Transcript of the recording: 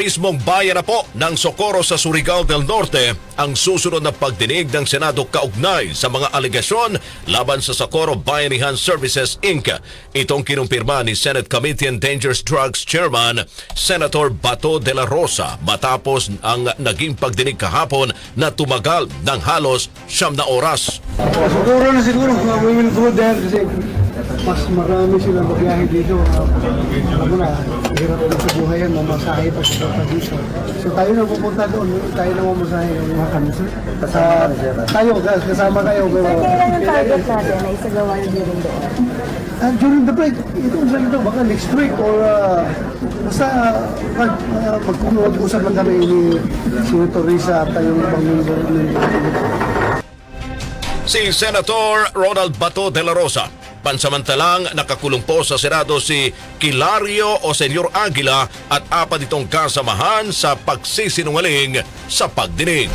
mismong bayan na po ng Socorro sa Surigao del Norte ang susunod na pagdinig ng Senado kaugnay sa mga alegasyon laban sa Socorro Bayanihan Services Inc. Itong kinumpirma ni Senate Committee on Dangerous Drugs Chairman Senator Bato de la Rosa matapos ang naging pagdinig kahapon na tumagal ng halos siyam na oras. Siguro na siguro, we will go mas marami sila magbiyahe dito. Alam mo na, hirap na sa buhay yan, mamasahe pa sa dito. So tayo na pupunta doon, tayo na mamasahe ng mga kanisa. Sa, tayo, guys, kasama kayo. Sir, kailan ang target natin na isagawa yung hearing doon? And during the break, itong sa ito, baka next week or uh, basta pag, uh, pagkukuha-usap lang kami ni Senator Risa at yung ibang member ng Si Senator Ronald Bato de la Rosa. Pansamantalang nakakulong po sa Senado si Kilario o Senyor Aguila at apat itong kasamahan sa pagsisinungaling sa pagdinig.